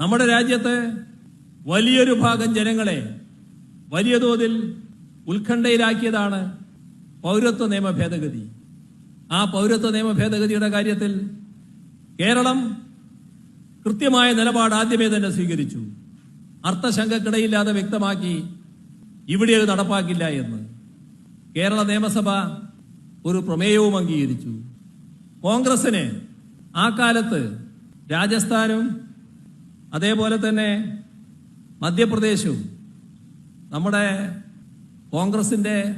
നമ്മുടെ രാജ്യത്ത് വലിയൊരു ഭാഗം ജനങ്ങളെ വലിയ തോതിൽ ഉത്കണ്ഠയിലാക്കിയതാണ് പൗരത്വ നിയമ ഭേദഗതി. ആ പൗരത്വ നിയമ ഭേദഗതിയുടെ കാര്യത്തിൽ കേരളം കൃത്യമായ നിലപാട് ആദ്യമേ തന്നെ സ്വീകരിച്ചു. അർത്ഥശങ്കക്കിടയില്ലാതെ വ്യക്തമാക്കി ഇവിടെ അത് നടപ്പാക്കില്ല എന്ന് കേരള നിയമസഭ ഒരു പ്രമേയവും അംഗീകരിച്ചു. കോൺഗ്രസിന് ആ കാലത്ത് രാജസ്ഥാനും അതേപോലെ തന്നെ മധ്യപ്രദേശും നമ്മുടെ കോൺഗ്രസിന്റെ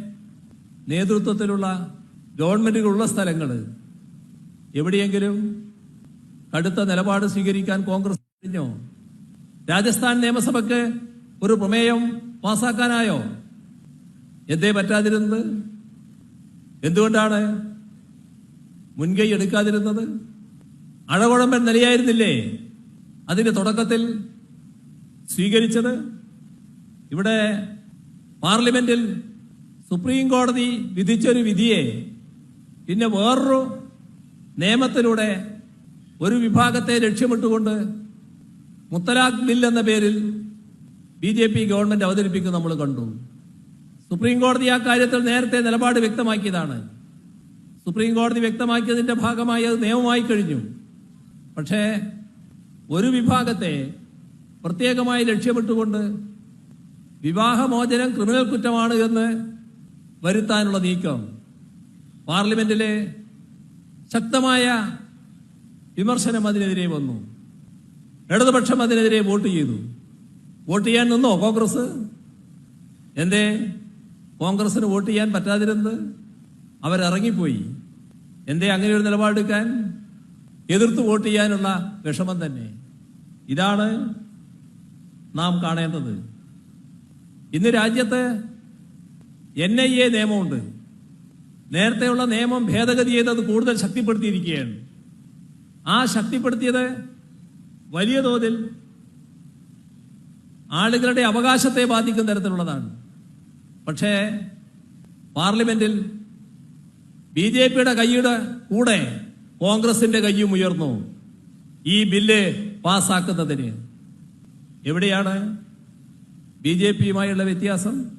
നേതൃത്വത്തിലുള്ള ഗവൺമെന്റുകളുള്ള സ്ഥലങ്ങൾ എവിടെയെങ്കിലും കടുത്ത നിലപാട് സ്വീകരിക്കാൻ കോൺഗ്രസ് കഴിഞ്ഞോ? രാജസ്ഥാൻ നിയമസഭയ്ക്ക് ഒരു പ്രമേയം പാസാക്കാനായോ? എന്തേ പറ്റാതിരുന്നത്? എന്തുകൊണ്ടാണ് മുൻകൈ എടുക്കാതിരുന്നത്? അഴകുഴമ്പൻ നിലയായിരുന്നില്ലേ? അതിന്റെ തുടക്കത്തിൽ സ്വീകരിച്ചത് ഇവിടെ പാർലമെന്റിൽ സുപ്രീം കോടതി വിധിച്ചൊരു വിധിയെ പിന്നെ വേറൊരു നിയമത്തിലൂടെ ഒരു വിഭാഗത്തെ ലക്ഷ്യമിട്ടുകൊണ്ട് മുത്തലാഖ് ബിൽ എന്ന പേരിൽ ബി ജെ പി ഗവൺമെന്റ് അവതരിപ്പിക്കും നമ്മൾ കണ്ടു. സുപ്രീം കോടതി ആ കാര്യത്തിൽ നേരത്തെ നിലപാട് വ്യക്തമാക്കിയതാണ്. സുപ്രീം കോടതി വ്യക്തമാക്കിയതിന്റെ ഭാഗമായി അത് നിയമമായി കഴിഞ്ഞു. പക്ഷേ ഒരു വിഭാഗത്തെ പ്രത്യേകമായി ലക്ഷ്യമിട്ടുകൊണ്ട് വിവാഹമോചനം ക്രിമിനൽ കുറ്റമാണ് എന്ന് വരുത്താനുള്ള നീക്കം പാർലമെന്റിലെ ശക്തമായ വിമർശനം അതിനെതിരെ വന്നു. ഇടതുപക്ഷം അതിനെതിരെ വോട്ട് ചെയ്തു. വോട്ട് ചെയ്യാൻ നിന്നോ കോൺഗ്രസ്? എന്തേ? കോൺഗ്രസിന് വോട്ട് ചെയ്യാൻ പറ്റാതിരുന്നത് അവരിറങ്ങിപ്പോയി. എന്തേ അങ്ങനെ ഒരു നിലപാടെടുക്കാൻ? എതിർത്ത് വോട്ട് ചെയ്യാനുള്ള വിഷമം തന്നെ. ഇതാണ് നാം കാണേണ്ടത്. ഇന്ന് രാജ്യത്ത് എൻ ഐ എ നിയമമുണ്ട്. നേരത്തെയുള്ള നിയമം ഭേദഗതി ചെയ്തത് കൂടുതൽ ശക്തിപ്പെടുത്തിയിരിക്കുകയാണ്. ആ ശക്തിപ്പെടുത്തിയത് വലിയ തോതിൽ ആളുകളുടെ അവകാശത്തെ ബാധിക്കുന്ന തരത്തിലുള്ളതാണ്. പക്ഷേ പാർലമെന്റിൽ ബി ജെ പിയുടെ കൈയുടെ കൂടെ കോൺഗ്രസിന്റെ കയ്യും ഉയർന്നു. ഈ ബില്ല് പാസ്സാക്കുന്നതിന് എവിടെയാണ് ബി ജെ പിയുമായുള്ള വ്യത്യാസം?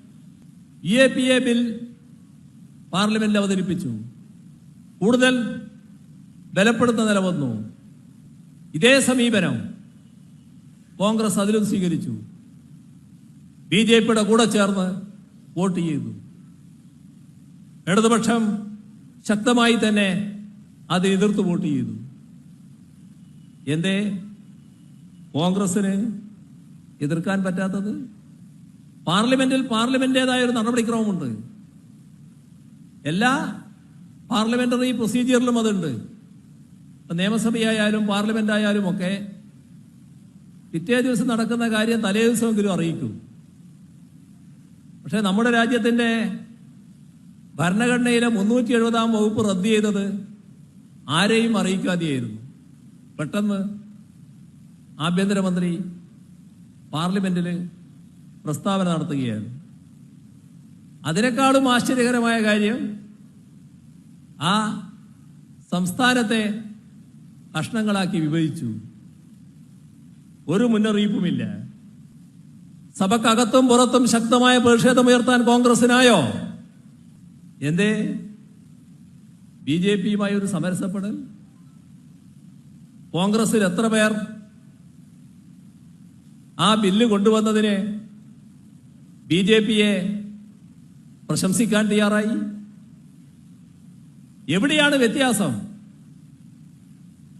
E A P A bill പാർലമെന്റിൽ അവതരിപ്പിച്ചു. കൂടുതൽ ബലപ്പെടുന്ന നില വന്നു. ഇതേ സമീപനം കോൺഗ്രസ് അതിലും സ്വീകരിച്ചു. ബി ജെ പിയുടെ കൂടെ ചേർന്ന് വോട്ട് ചെയ്തു. ഇടതുപക്ഷം ശക്തമായി തന്നെ അത് എതിർത്ത് വോട്ട് ചെയ്തു. എന്തേ? കോൺഗ്രസിന് എതിർക്കാൻ പറ്റാത്തത്? പാർലമെന്റിൽ പാർലമെന്റേതായ ഒരു നടപടിക്രമമുണ്ട്. എല്ലാ പാർലമെന്ററി പ്രൊസീജിയറിലും അതുണ്ട്. നിയമസഭയായാലും പാർലമെന്റ് ആയാലും ഒക്കെ പിറ്റേ ദിവസം നടക്കുന്ന കാര്യം തലേ ദിവസമെങ്കിലും അറിയിക്കും. പക്ഷെ നമ്മുടെ രാജ്യത്തിന്റെ ഭരണഘടനയിലെ മുന്നൂറ്റി എഴുപതാം വകുപ്പ് റദ്ദ് ചെയ്തത് ആരെയും അറിയിക്കാതെയായിരുന്നു. പെട്ടെന്ന് ആഭ്യന്തരമന്ത്രി പാർലമെന്റിൽ പ്രസ്താവന നടത്തുകയായിരുന്നു. അതിനേക്കാളും ആശ്ചര്യകരമായ കാര്യം ആ സംസ്ഥാനത്തെ കഷ്ണങ്ങളാക്കി വിഭജിച്ചു. ഒരു മുന്നറിയിപ്പുമില്ല. സഭക്കകത്തും പുറത്തും ശക്തമായ പ്രതിഷേധമുയർത്താൻ കോൺഗ്രസിനായോ? എന്തേ? ബി ജെ പിയുമായി ഒരു സമരസപ്പെടൽ? കോൺഗ്രസിൽ എത്ര പേർ? ആ ബില്ല് കൊണ്ടുവന്നതിന് ബി ജെ പിയെ പ്രശംസിക്കാൻ തയ്യാറായി? എവിടെയാണ് വ്യത്യാസം?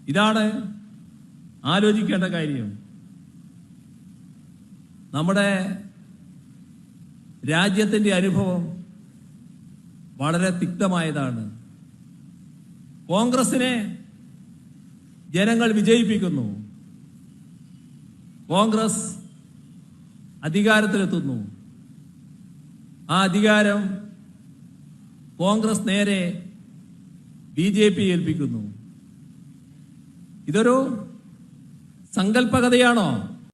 ഇതാണ് ആലോചിക്കേണ്ട കാര്യം. നമ്മുടെ രാജ്യത്തിന്റെ അനുഭവം വളരെ തിക്തമായതാണ്. കോൺഗ്രസിനെ ജനങ്ങൾ വിജയിപ്പിക്കുന്നു. കോൺഗ്രസ് അധികാരത്തിലെത്തുന്നു. ആ അധികാരം കോൺഗ്രസ് നേരെ ബി ജെ പി ഏൽപ്പിക്കുന്നു. ഇതൊരു സങ്കല്പകഥയാണോ